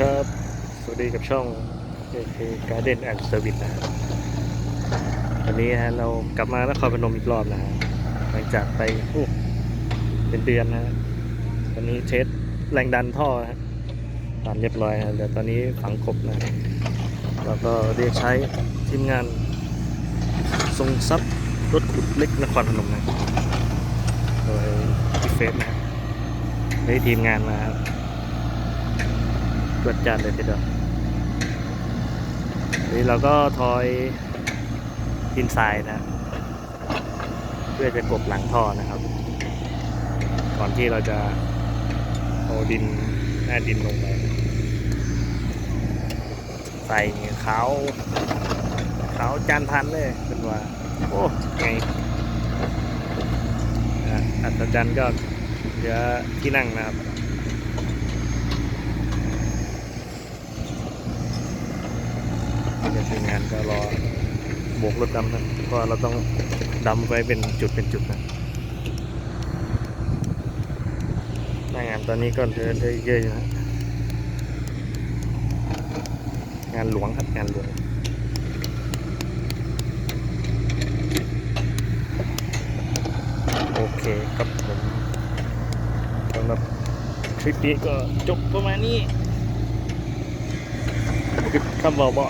ครับ สวัสดีกับช่อง AK Garden and Service นะฮะวันนี้ฮะเรากลับมานครพนมอีกรอบนะฮะหลังจากไปเป็นเดือนนะวันนี้เทสแรงดันท่อนะฮะตามเรียบร้อยนะเดี๋ยวตอนนี้ฝังกบนะแล้วก็เรียกใช้ทีมงานทรงทรัพย์รถขุดเล็กนครพนมนะโดยพี่เฟสนะฮะได้ทีมงานมาครับ ตรวจจานเลยทีเดียวนี่เราก็ทอยดินทรายนะ เพื่อจะกบหลังท่อนะครับ ก่อนที่เราจะเอาดินหน้าดินลงไปใส่เขาวขาจานพันเลยเป็นว่า โอ้ไงอัศจรรย์ก็เหลือที่นั่งนะครับ เดี๋ยวทีมงานก็รอโบกรถดำนะเพราะเราต้องดำไว้เป็นจุดเป็นจุดนะหน้างานตอนนี้ก็เดินได้เยอะอยู่นะงานหลวงครับงานหลวงโอเคครับผมสำหรับคลิปนี้ก็จบประมาณนี้ คำบอกบอ